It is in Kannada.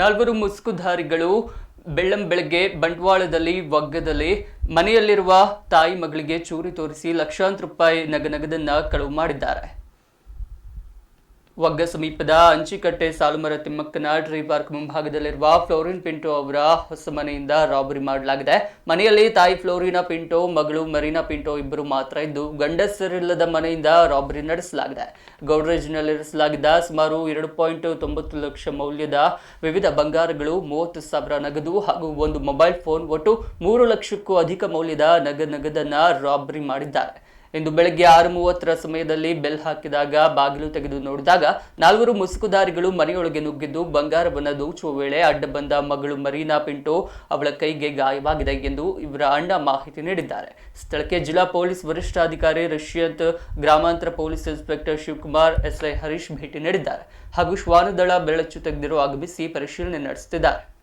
ನಾಲ್ವರು ಮುಸುಕುಧಾರಿಗಳು ಬೆಳ್ಳಂ ಬೆಳಗ್ಗೆ ಬಂಟ್ವಾಳದಲ್ಲಿ ವಗ್ಗದಲ್ಲಿ ಮನೆಯಲ್ಲಿರುವ ತಾಯಿ ಮಗಳಿಗೆ ಚೂರಿ ತೋರಿಸಿ ಲಕ್ಷಾಂತರ ರೂಪಾಯಿ ನಗನಗದನ್ನ ಕಳವು ಮಾಡಿದ್ದಾರೆ. ವಗ್ಗ ಸಮೀಪದ ಅಂಚಿಕಟ್ಟೆ ಸಾಲುಮರ ತಿಮ್ಮಕ್ಕನ ಟ್ರೀ ಪಾರ್ಕ್ ಮುಂಭಾಗದಲ್ಲಿರುವ ಫ್ಲೋರಿನ್ ಪಿಂಟೋ ಅವರ ಹೊಸ ಮನೆಯಿಂದ ರಾಬರಿ ಮಾಡಲಾಗಿದೆ. ಮನೆಯಲ್ಲಿ ತಾಯಿ ಫ್ಲೋರಿನಾ ಪಿಂಟೋ, ಮಗಳು ಮರೀನಾ ಪಿಂಟೋ ಇಬ್ಬರು ಮಾತ್ರ ಇದ್ದು ಗಂಡಸರಿಲ್ಲದ ಮನೆಯಿಂದ ರಾಬರಿ ನಡೆಸಲಾಗಿದೆ. ಗೌಡ್ರೇಜ್ನಲ್ಲಿರಿಸಲಾಗಿದ್ದ ಸುಮಾರು ಎರಡು ಪಾಯಿಂಟ್ ತೊಂಬತ್ತು ಲಕ್ಷ ಮೌಲ್ಯದ ವಿವಿಧ ಬಂಗಾರಗಳು, ಮೂವತ್ತು ಸಾವಿರ ನಗದು ಹಾಗೂ ಒಂದು ಮೊಬೈಲ್ ಫೋನ್ ಒಟ್ಟು ಮೂರು ಲಕ್ಷಕ್ಕೂ ಅಧಿಕ ಮೌಲ್ಯದ ನಗ ನಗದನ್ನ ರಾಬರಿ ಮಾಡಿದ್ದಾರೆ. ಇಂದು ಬೆಳಗ್ಗೆ ಆರು ಮೂವತ್ತರ ಸಮಯದಲ್ಲಿ ಬೆಲ್ ಹಾಕಿದಾಗ ಬಾಗಿಲು ತೆಗೆದು ನೋಡಿದಾಗ ನಾಲ್ವರು ಮುಸುಕುದಾರಿಗಳು ಮನೆಯೊಳಗೆ ನುಗ್ಗಿದ್ದು ಬಂಗಾರವನ್ನು ದೋಚುವ ವೇಳೆ ಅಡ್ಡ ಬಂದ ಮಗಳು ಮರೀನಾ ಪಿಂಟೋ ಅವಳ ಕೈಗೆ ಗಾಯವಾಗಿದೆ ಎಂದು ಇವರ ಅಣ್ಣ ಮಾಹಿತಿ ನೀಡಿದ್ದಾರೆ. ಸ್ಥಳಕ್ಕೆ ಜಿಲ್ಲಾ ಪೊಲೀಸ್ ವರಿಷ್ಠಾಧಿಕಾರಿ ರಿಷ್ಯಂತ್, ಗ್ರಾಮಾಂತರ police inspector Shivakumar, S I Harish ಭೇಟಿ ನೀಡಿದ್ದಾರೆ. ಹಾಗೂ ಶ್ವಾನದಳ ಬೆಳಚು ತೆಗೆದಿರುವ ಆಗಮಿಸಿ ಪರಿಶೀಲನೆ ನಡೆಸುತ್ತಿದ್ದಾರೆ.